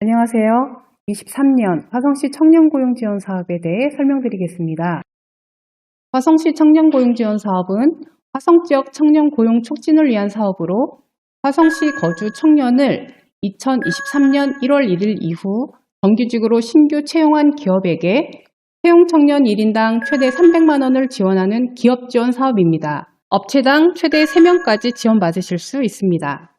안녕하세요. 23년 화성시 청년고용지원 사업에 대해 설명드리겠습니다. 화성시 청년고용지원 사업은 화성 지역 청년 고용 촉진을 위한 사업으로 화성시 거주 청년을 2023년 1월 1일 이후 정규직으로 신규 채용한 기업에게 채용 청년 1인당 최대 300만 원을 지원하는 기업 지원 사업입니다. 업체당 최대 3명까지 지원받으실 수 있습니다.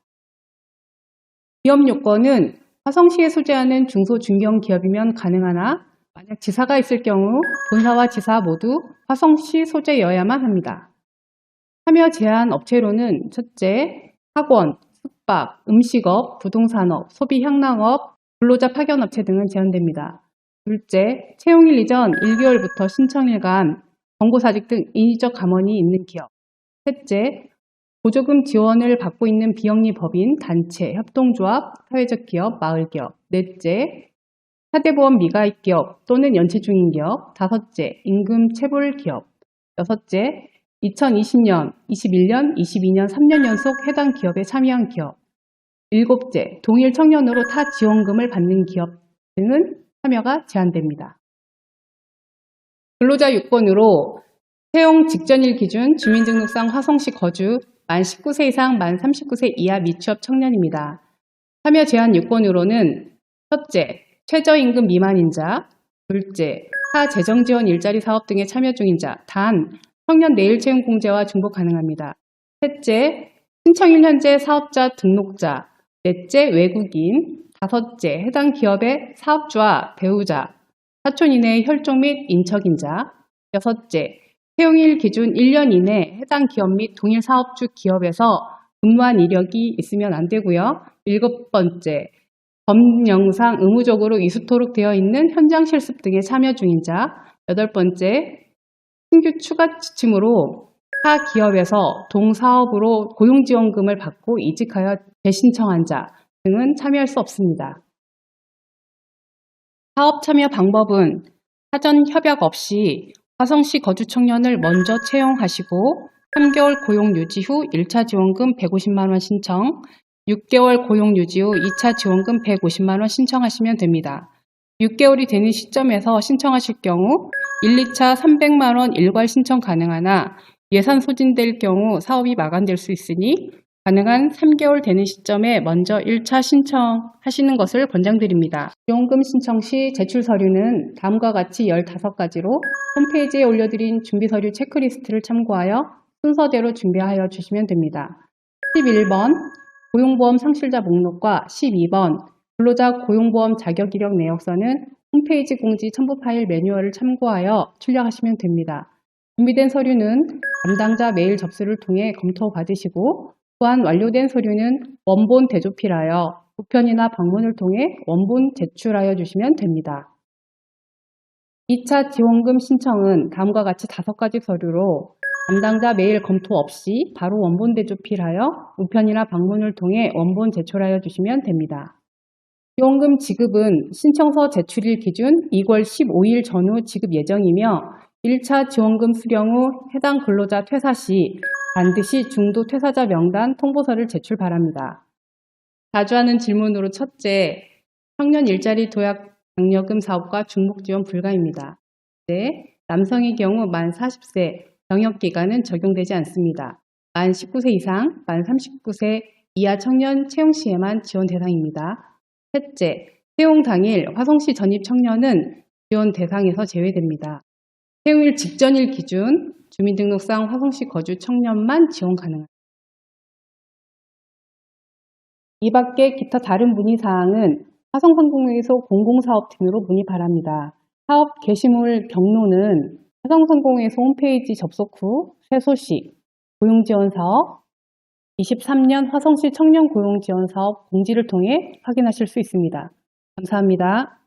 기업 요건은 화성시에 소재하는 중소 중견 기업이면 가능하나 만약 지사가 있을 경우 본사와 지사 모두 화성시 소재여야만 합니다. 참여 제한 업체로는 첫째, 학원, 숙박, 음식업, 부동산업, 소비향락업, 근로자 파견업체 등은 제한됩니다. 둘째, 채용일 이전 1개월부터 신청일간 권고사직 등 인위적 감원이 있는 기업. 셋째, 보조금 지원을 받고 있는 비영리 법인, 단체, 협동조합, 사회적 기업, 마을 기업. 넷째, 사대보험 미가입 기업 또는 연체 중인 기업. 다섯째, 임금 체불 기업. 여섯째, 2020년, 21년, 22년 3년 연속 해당 기업에 참여한 기업. 일곱째, 동일 청년으로 타 지원금을 받는 기업 등은 참여가 제한됩니다. 근로자 요건으로 채용 직전일 기준 주민등록상 화성시 거주 만 19세 이상 만 39세 이하 미취업 청년입니다. 참여 제한 요건으로는 첫째, 최저임금 미만인 자, 둘째, 타 재정지원 일자리 사업 등에 참여 중인 자, 단 청년 내일 채용 공제와 중복 가능합니다. 셋째, 신청일 현재 사업자 등록자, 넷째, 외국인, 다섯째, 해당 기업의 사업주와 배우자, 사촌 이내의 혈족 및 인척인 자, 여섯째, 채용일 기준 1년 이내 해당 기업 및 동일 사업주 기업에서 근무한 이력이 있으면 안 되고요. 일곱 번째, 법령상 의무적으로 이수토록 되어 있는 현장 실습 등에 참여 중인 자, 여덟 번째, 신규 추가 지침으로 타 기업에서 동사업으로 고용지원금을 받고 이직하여 재신청한 자 등은 참여할 수 없습니다. 사업 참여 방법은 사전 협약 없이 화성시 거주 청년을 먼저 채용하시고 3개월 고용 유지 후 1차 지원금 150만 원 신청, 6개월 고용 유지 후 2차 지원금 150만 원 신청하시면 됩니다. 6개월이 되는 시점에서 신청하실 경우 1, 2차 300만 원 일괄 신청 가능하나 예산 소진될 경우 사업이 마감될 수 있으니 가능한 3개월 되는 시점에 먼저 1차 신청하시는 것을 권장드립니다. 지원금 신청 시 제출 서류는 다음과 같이 15가지로 홈페이지에 올려드린 준비 서류 체크리스트를 참고하여 순서대로 준비하여 주시면 됩니다. 11번 고용보험 상실자 목록과 12번 근로자 고용보험 자격 이력 내역서는 홈페이지 공지 첨부 파일 매뉴얼을 참고하여 출력하시면 됩니다. 준비된 서류는 담당자 메일 접수를 통해 검토 받으시고 또한 완료된 서류는 원본 대조필하여 우편이나 방문을 통해 원본 제출하여 주시면 됩니다. 2차 지원금 신청은 다음과 같이 다섯 가지 서류로 담당자 메일 검토 없이 바로 원본 대조필하여 우편이나 방문을 통해 원본 제출하여 주시면 됩니다. 지원금 지급은 신청서 제출일 기준 2월 15일 전후 지급 예정이며 1차 지원금 수령 후 해당 근로자 퇴사 시 반드시 중도 퇴사자 명단 통보서를 제출 바랍니다. 자주 하는 질문으로 첫째, 청년 일자리 도약 장려금 사업과 중복 지원 불가입니다. 네, 남성의 경우 만 40세, 병역 기간은 적용되지 않습니다. 만 19세 이상, 만 39세 이하 청년 채용 시에만 지원 대상입니다. 셋째, 채용 당일 화성시 전입 청년은 지원 대상에서 제외됩니다. 채용일 직전일 기준 주민등록상 화성시 거주 청년만 지원 가능합니다. 이 밖에 기타 다른 문의사항은 화성상공회에서 공공사업팀으로 문의 바랍니다. 사업 게시물 경로는 화성상공회에서 홈페이지 접속 후 쇠소식, 고용지원사업, 23년 화성시 청년 고용지원사업 공지를 통해 확인하실 수 있습니다. 감사합니다.